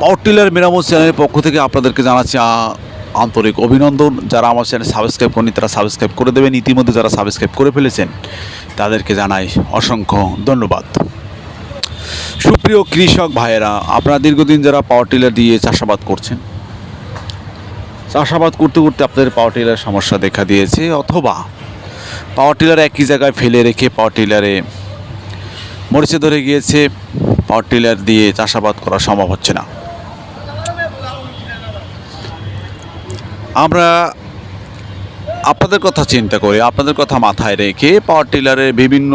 Power tiller মেরামত চ্যানেলের পক্ষ থেকে আপনাদেরকে জানাচ্ছি আন্তরিক অভিনন্দন। যারা আমার চ্যানেল সাবস্ক্রাইব করেনি তারা সাবস্ক্রাইব করে দেবেন। ইতিমধ্যে যারা সাবস্ক্রাইব করে ফেলেছেন, তাদেরকে জানাই অসংখ্য ধন্যবাদ। সুপ্রিয় কৃষক ভাইয়েরা, আপনারা দীর্ঘদিন যারা পাওয়ার টিলার দিয়ে চাষাবাদ করছেন, চাষাবাদ করতে করতে আপনাদের পাওয়ার টিলার সমস্যা দেখা দিয়েছে, অথবা পাওয়ার টিলার একই জায়গায় ফেলে রেখে পাওয়ার টিলারে মরিচে ধরে গিয়েছে পাওয়ার টিলার দিয়ে চাষাবাদ করা সম্ভব হচ্ছে না। আমরা আপনাদের কথা চিন্তা করে, আপনাদের কথা মাথায় রেখে পাওয়ার টিলারের বিভিন্ন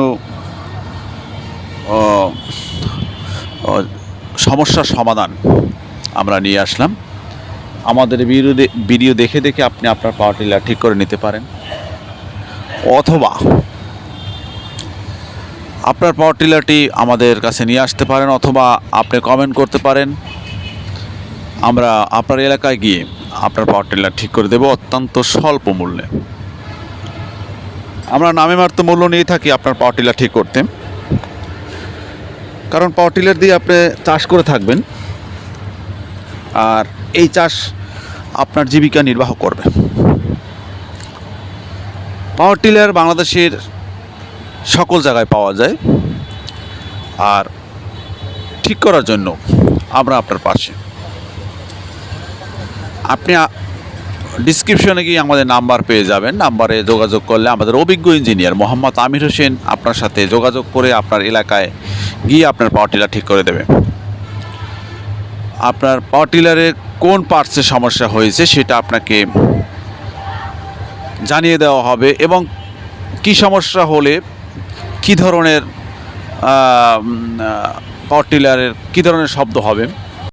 সমস্যার সমাধান আমরা নিয়ে আসলাম। আমাদের ভিডিও দেখে দেখে আপনি আপনার পাওয়ার টিলার ঠিক করে নিতে পারেন। অথবা আপনার পাওয়ার টিলারটি আমাদের কাছে নিয়ে আসতে পারেন, অথবা আপনি কমেন্ট করতে পারেন। আমরা আপনার এলাকায় গিয়ে আপনার পাওয়ার টিলার ঠিক করে দেবো, অত্যন্ত স্বল্প মূল্যে। আমরা নামে মাত্র মূল্য নিয়ে থাকি আপনার পাওয়ার টিলার ঠিক করতে। কারণ পাওয়ার টিলার দিয়ে আপনি চাষ করে থাকবেন, আর এই চাষ আপনার জীবিকা নির্বাহ করবে। পাওয়ার টিলার বাংলাদেশের সকল জায়গায় পাওয়া যায়, আর ঠিক করার জন্য আমরা আপনার পাশে। আপনি ডিসক্রিপশনে গিয়ে আমাদের নাম্বার পেয়ে যাবেন। নাম্বারে যোগাযোগ করলে আমাদের অভিজ্ঞ ইঞ্জিনিয়ার মোহাম্মদ আমির হোসেন আপনার সাথে যোগাযোগ করে আপনার এলাকায় গিয়ে আপনার পাওয়ার টিলার ঠিক করে দেবে। আপনার পাওয়ার টিলারের কোন পার্টসে সমস্যা হয়েছে সেটা আপনাকে জানিয়ে দেওয়া হবে এবং কি সমস্যা হলে কি ধরনের পাওয়ার টিলারের কী ধরনের শব্দ হবে